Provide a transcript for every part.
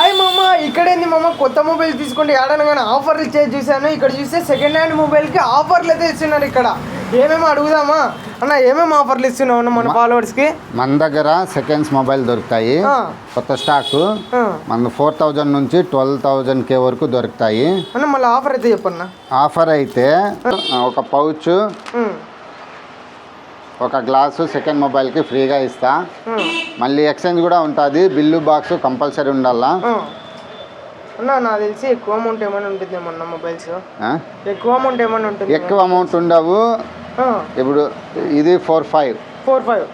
Hi మామ ఇక్కడేంది మామ. కొత్త మొబైల్ తీసుకుంటే ఏడనగానే ఆఫర్లు ఇచ్చేది చూశాను. ఇక్కడ చూస్తే సెకండ్ హ్యాండ్ మొబైల్కి ఆఫర్లు అయితే ఇస్తున్నారు ఇక్కడ. ఏమేమి అడుగుదామా? అన్న ఏమేమి ఆఫర్లు ఇస్తున్నావు అన్న మన ఫాలోవర్స్కి? మన దగ్గర సెకండ్స్ మొబైల్ దొరుకుతాయి. కొత్త స్టాక్. మన ఫోర్ థౌజండ్ నుంచి ట్వెల్వ్ థౌజండ్ కే వరకు దొరుకుతాయి. అన్న మళ్ళీ ఆఫర్ అయితే చెప్పన్న ఆఫర్ అయితే ఒక పౌచ్ ఒక గ్లాసు సెకండ్ మొబైల్కి ఫ్రీగా ఇస్తా. మళ్ళీ ఎక్స్చేంజ్ కూడా ఉంటుంది. బిల్లు బాక్స్ కంపల్సరీ ఉండాలా. అన్న నాకు తెలిసి ఎక్కువ అమౌంట్ ఏమైనా ఉంటుందేమో మొబైల్స్? ఎక్కువ అమౌంట్ ఏమైనా ఉంటుంది ఎక్కువ అమౌంట్ ఉండవు. ఇప్పుడు ఇది ఫోర్ ఫైవ్ ఫోర్ ఫైవ్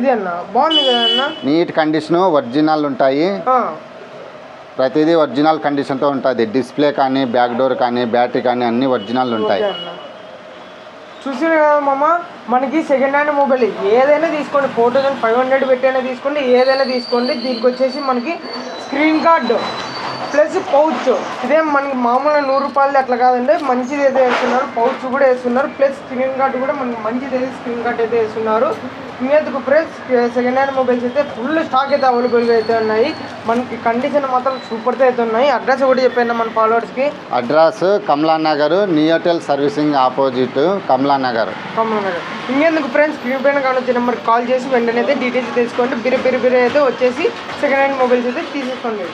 ఇది అన్న బాగుంది కదా నీట్ కండిషను ఒరిజినల్ ఉంటాయి. ప్రతిదీ ఒరిజినల్ కండిషన్తో ఉంటుంది. డిస్ప్లే కానీ బ్యాక్ డోర్ కానీ బ్యాటరీ కానీ అన్నీ ఒరిజినల్ ఉంటాయి. చూసారు కదా మామ మనకి సెకండ్ హ్యాండ్ మొబైల్ ఏదైనా తీసుకోండి ఫోర్ థౌసండ్ ఫైవ్ హండ్రెడ్ పెట్టైనా తీసుకోండి ఏదైనా తీసుకోండి. దీనికి వచ్చేసి మనకి స్క్రీన్ కార్డు ప్లస్ పౌచ్. ఇదే మనకి మామూలుగా నూరు రూపాయలది అట్లా కాదండి మంచిది అయితే వేస్తున్నారు పౌచ్ కూడా వేస్తున్నారు ప్లస్ స్క్రీన్ కార్డ్ కూడా మనకి మంచిది అయితే స్క్రీన్ కార్డ్ అయితే వేస్తున్నారు. ఇంకెందుకు ప్రైస్ సెకండ్ హ్యాండ్ మొబైల్స్ అయితే ఫుల్ స్టాక్ అయితే అవైలబుల్గా అయితే ఉన్నాయి. మనకి కండిషన్ మాత్రం సూపర్తో అయితే ఉన్నాయి. అడ్రస్ కూడా చెప్పాను మన ఫాలోవర్స్కి address Kamala Nagar Neotel servicing opposite Kamala Nagar common ఇంకెందుకు ఫ్రెండ్స్ స్క్రీన్ పైన కానీ వచ్చే నెంబర్కి కాల్ చేసి వెంటనే అయితే డీటెయిల్స్ తెలుసుకోండి. బిరి బిరి బిరి అయితే వచ్చేసి సెకండ్ హ్యాండ్ మొబైల్స్ అయితే తీసేసుకోండి.